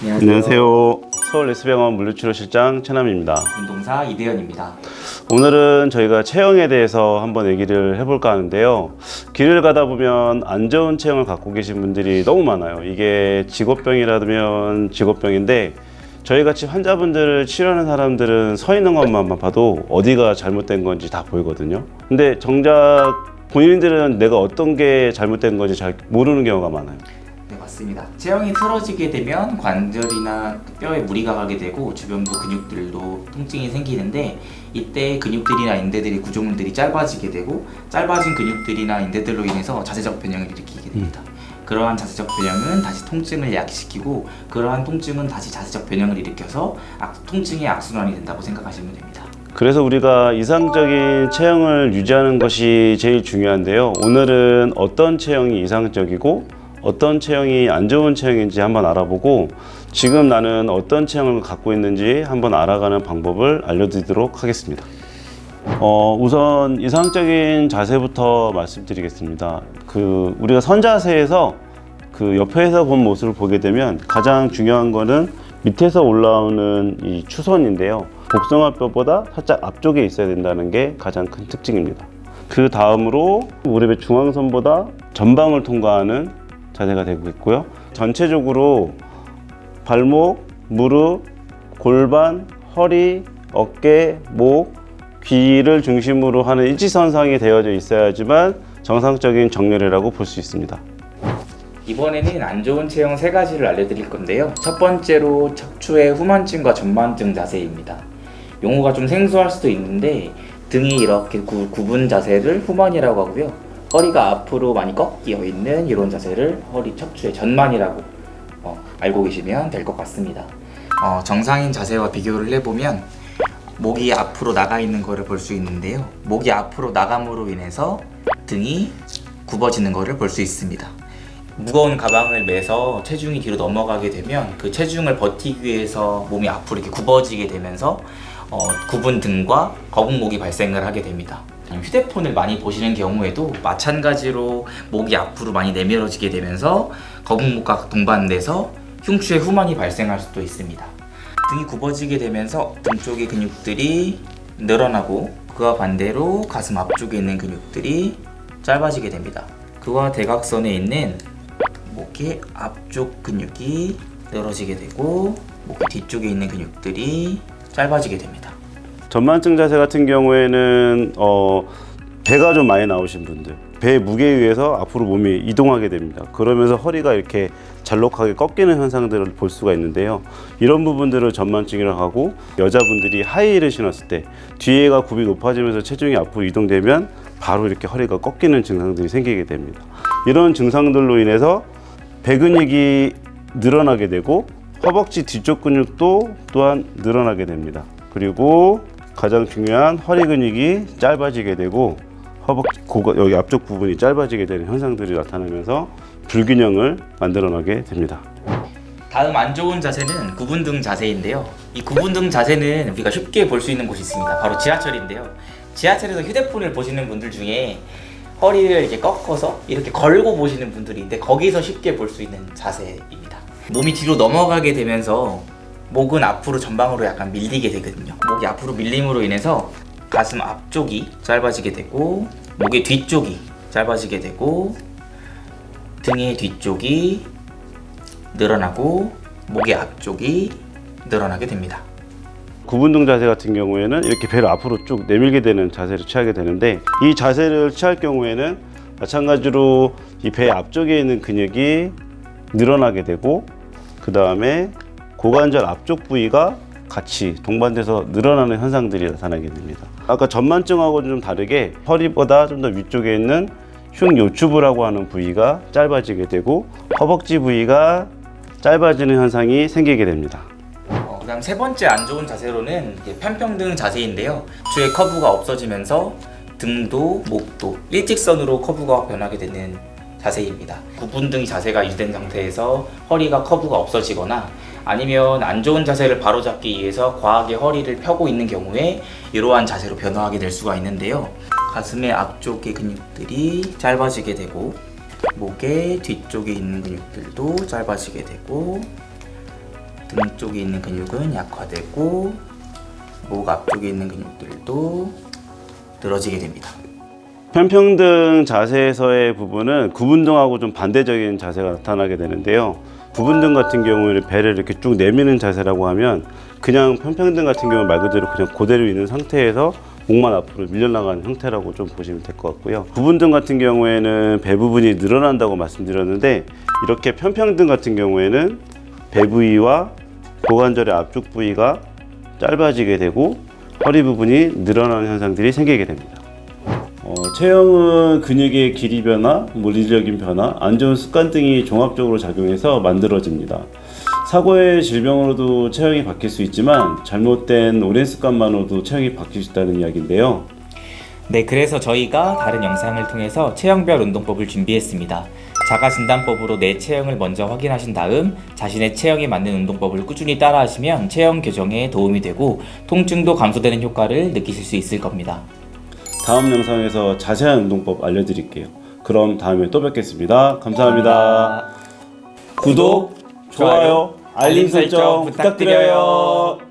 안녕하세요. 서울 S병원 물리치료실장 최남입니다. 운동사 이대현입니다. 오늘은 저희가 체형에 대해서 한번 얘기를 해볼까 하는데요. 길을 가다 보면 안 좋은 체형을 갖고 계신 분들이 너무 많아요. 이게 직업병이라면 직업병인데 저희 같이 환자분들을 치료하는 사람들은 서 있는 것만 봐도 어디가 잘못된 건지 다 보이거든요. 근데 정작 본인들은 내가 어떤 게 잘못된 건지 잘 모르는 경우가 많아요. 네 맞습니다. 체형이 틀어지게 되면 관절이나 뼈에 무리가 가게 되고 주변부 근육들도 통증이 생기는데 이때 근육들이나 인대들이 구조물들이 짧아지게 되고 짧아진 근육들이나 인대들로 인해서 자세적 변형을 일으키게 됩니다. 그러한 자세적 변형은 다시 통증을 약시키고 그러한 통증은 다시 자세적 변형을 일으켜서 악- 통증의 악순환이 된다고 생각하시면 됩니다. 그래서 우리가 이상적인 체형을 유지하는 것이 제일 중요한데요. 오늘은 어떤 체형이 이상적이고 어떤 체형이 안 좋은 체형인지 한번 알아보고 지금 나는 어떤 체형을 갖고 있는지 한번 알아가는 방법을 알려드리도록 하겠습니다. 어, 우선 이상적인 자세부터 말씀드리겠습니다. 그 우리가 선자세에서 그 옆에서 본 모습을 보게 되면 가장 중요한 거는 밑에서 올라오는 이 추선인데요. 복숭아뼈보다 살짝 앞쪽에 있어야 된다는 게 가장 큰 특징입니다. 그 다음으로 무릎의 중앙선보다 전방을 통과하는 자세가 되고 있고요. 전체적으로 발목, 무릎, 골반, 허리, 어깨, 목, 귀를 중심으로 하는 일지선상이 되어져 있어야지만 정상적인 정렬이라고 볼 수 있습니다. 이번에는 안 좋은 체형 세 가지를 알려드릴 건데요. 첫 번째로 척추의 후만증과 전만증 자세입니다. 용어가 좀 생소할 수도 있는데 등이 이렇게 구, 굽은 자세를 후만이라고 하고요. 허리가 앞으로 많이 꺾여 있는 이런 자세를 허리 척추의 전만이라고 어, 알고 계시면 될 것 같습니다. 어, 정상인 자세와 비교를 해보면 목이 앞으로 나가 있는 것을 볼 수 있는데요. 목이 앞으로 나감으로 인해서 등이 굽어지는 것을 볼 수 있습니다. 무거운 가방을 매서 체중이 뒤로 넘어가게 되면 그 체중을 버티기 위해서 몸이 앞으로 이렇게 굽어지게 되면서 어, 굽은 등과 거북목이 발생을 하게 됩니다. 휴대폰을 많이 보시는 경우에도 마찬가지로 목이 앞으로 많이 내밀어지게 되면서 거북목과 동반돼서 흉추의 후만이 발생할 수도 있습니다. 등이 굽어지게 되면서 등 쪽의 근육들이 늘어나고 그와 반대로 가슴 앞쪽에 있는 근육들이 짧아지게 됩니다. 그와 대각선에 있는 목의 앞쪽 근육이 늘어지게 되고 목 뒤쪽에 있는 근육들이 짧아지게 됩니다. 전만증 자세 같은 경우에는 어, 배가 좀 많이 나오신 분들 배 무게에 의해서 앞으로 몸이 이동하게 됩니다. 그러면서 허리가 이렇게 잘록하게 꺾이는 현상들을 볼 수가 있는데요. 이런 부분들을 전만증이라고 하고 여자분들이 하이힐을 신었을 때 뒤에가 굽이 높아지면서 체중이 앞으로 이동되면 바로 이렇게 허리가 꺾이는 증상들이 생기게 됩니다. 이런 증상들로 인해서 배 근육이 늘어나게 되고 허벅지 뒤쪽 근육도 또한 늘어나게 됩니다. 그리고 가장 중요한 허리 근육이 짧아지게 되고 허벅지 고가 여기 앞쪽 부분이 짧아지게 되는 현상들이 나타나면서 불균형을 만들어나게 됩니다. 다음 안 좋은 자세는 구분등 자세인데요. 이 구분등 자세는 우리가 쉽게 볼 수 있는 곳이 있습니다. 바로 지하철인데요. 지하철에서 휴대폰을 보시는 분들 중에 허리를 이렇게 꺾어서 이렇게 걸고 보시는 분들이 있는데 거기서 쉽게 볼 수 있는 자세입니다. 몸이 뒤로 넘어가게 되면서 목은 앞으로 전방으로 약간 밀리게 되거든요. 목이 앞으로 밀림으로 인해서 가슴 앞쪽이 짧아지게 되고 목의 뒤쪽이 짧아지게 되고 등의 뒤쪽이 늘어나고 목의 앞쪽이 늘어나게 됩니다. 구분등 자세 같은 경우에는 이렇게 배를 앞으로 쭉 내밀게 되는 자세를 취하게 되는데 이 자세를 취할 경우에는 마찬가지로 이 배 앞쪽에 있는 근육이 늘어나게 되고 그 다음에 고관절 앞쪽 부위가 같이 동반돼서 늘어나는 현상들이 나타나게 됩니다. 아까 전만증하고 좀 다르게 허리보다 좀 더 위쪽에 있는 흉요추부라고 하는 부위가 짧아지게 되고 허벅지 부위가 짧아지는 현상이 생기게 됩니다. 어, 그다음 세 번째 안 좋은 자세로는 편평등 자세인데요. 주의 커브가 없어지면서 등도 목도 일직선으로 커브가 변하게 되는 자세입니다. 구분등 자세가 유지된 상태에서 허리가 커브가 없어지거나 아니면 안 좋은 자세를 바로잡기 위해서 과하게 허리를 펴고 있는 경우에 이러한 자세로 변화하게 될 수가 있는데요. 가슴의 앞쪽의 근육들이 짧아지게 되고 목의 뒤쪽에 있는 근육들도 짧아지게 되고 등 쪽에 있는 근육은 약화되고 목 앞쪽에 있는 근육들도 늘어지게 됩니다. 편평등 자세에서의 부분은 구분등하고 좀 반대적인 자세가 나타나게 되는데요. 구분등 같은 경우에는 배를 이렇게 쭉 내미는 자세라고 하면 그냥 편평등 같은 경우는 말 그대로 그냥 그대로 있는 상태에서 목만 앞으로 밀려나가는 형태라고 좀 보시면 될 것 같고요. 구분등 같은 경우에는 배 부분이 늘어난다고 말씀드렸는데 이렇게 편평등 같은 경우에는 배 부위와 고관절의 앞쪽 부위가 짧아지게 되고 허리 부분이 늘어나는 현상들이 생기게 됩니다. 어, 체형은 근육의 길이 변화, 물리적인 변화, 안 좋은 습관 등이 종합적으로 작용해서 만들어집니다. 사고의 질병으로도 체형이 바뀔 수 있지만 잘못된 오랜 습관만으로도 체형이 바뀔 수 있다는 이야기인데요. 네, 그래서 저희가 다른 영상을 통해서 체형별 운동법을 준비했습니다. 자가 진단법으로 내 체형을 먼저 확인하신 다음 자신의 체형에 맞는 운동법을 꾸준히 따라하시면 체형 교정에 도움이 되고 통증도 감소되는 효과를 느끼실 수 있을 겁니다. 다음 영상에서 자세한 운동법 알려드릴게요. 그럼 다음에 또 뵙겠습니다. 감사합니다. 구독, 좋아요, 알림 설정 부탁드려요.